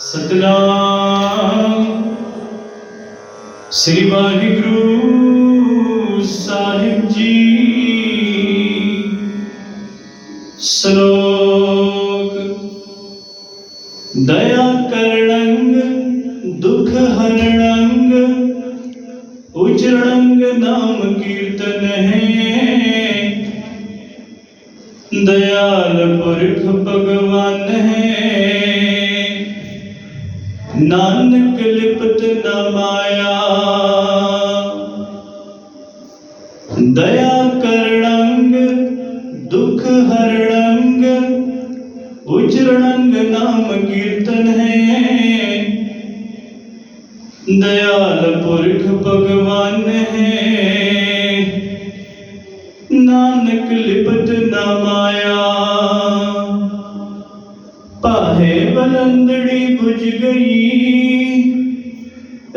ਸਤਨਾਮ। ਸ੍ਰੀ ਵਾਹਿਗੁਰੂ ਸਾਹਿਬ ਜੀ। ਸ਼ਲੋਕ, ਦਇਆ ਕਰਣੰਗ ਦੁਖ ਹਰਣੰਗ ਉਚਰਣੰਗ ਨਾਮ ਕੀਰਤਨ ਹੈ। ਦਇਆਲ ਪੁਰਖ ਭਗਵਾਨ ਹੈ। ਨਾਨਕ ਲਿਪਤ ਨ ਮਾਇਆ। ਦਇਆ ਕਰਣੰਗ, ਦੁਖ ਹਰਣੰਗ, ਉਚਰਣੰਗ ਨਾਮ ਕੀਰਤਨ ਹੈ। ਦਇਆਲ ਪੁਰਖ ਭਗਵਾਨ ਹੈ। ਨਾਨਕ ਲਿਪਤ ਨ ਮਾਇਆ। ਬਲੰਦੜੀ ਬੁਝ ਗਈ।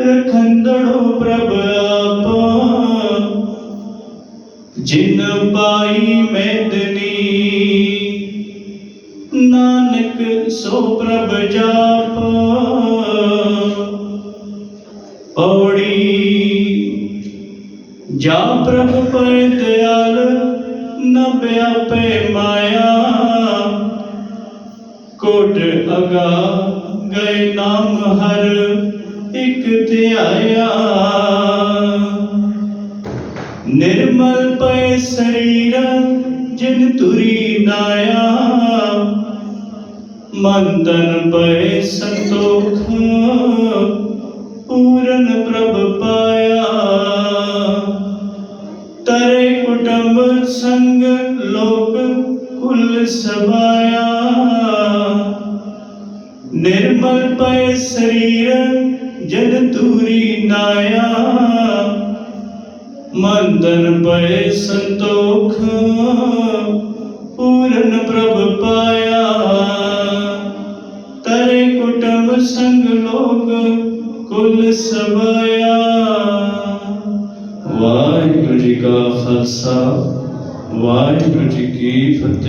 ਰਖੰਦੜੋ ਪ੍ਰਭ ਆਪਾ। ਜਿਨ ਪਾਈ ਮੈਦਨੀ ਨਾਨਕ ਸੋ ਪ੍ਰਭ ਜਾਪ। ਔੜੀ ਜਾ ਪ੍ਰਭ ਪੈ ਦਿਆਲ ਨ ਵਿਆਪੇ ਮਾਇਆ। ਕੋਟ ਗਏ ਨਾਮ ਹਰ ਇੱਕ ਧਿਆਇਆ ਨਿਰਮਲ ਪਏ ਸਰੀਰ ਜਿਨ ਤੁਰੀ ਨਾਇਆ ਮਨ ਪਏ ਸੰਤੋਖ ਪੂਰਨ ਪ੍ਰਭ ਪਾਇਆ। ਤਰੇ ਕੁਟੰਬ ਸੰਗ ਲੋਕ ਕੁਲ ਸਬਾਇਆ ਨਿਰਮਲ ਪਏ ਸਰੀਰ, ਜਨ ਤੂਰੀ ਨਾਇਆ ਮੰਦਨ ਪਏ ਸੰਤੋਖ, ਪੂਰਨ ਪ੍ਰਭ ਪਾਇਆ। ਤਰੇ ਕੁਟੰਬ ਸੰਗ ਲੋਕ, ਕੁਲ ਸਬਾਇਆ ਵਾਹਿਗੁਰੂ ਜੀ ਕਾ ਖਾਲਸਾ, ਵਾਹਿਗੁਰੂ ਜੀ ਕੀ ਫਤਿਹ।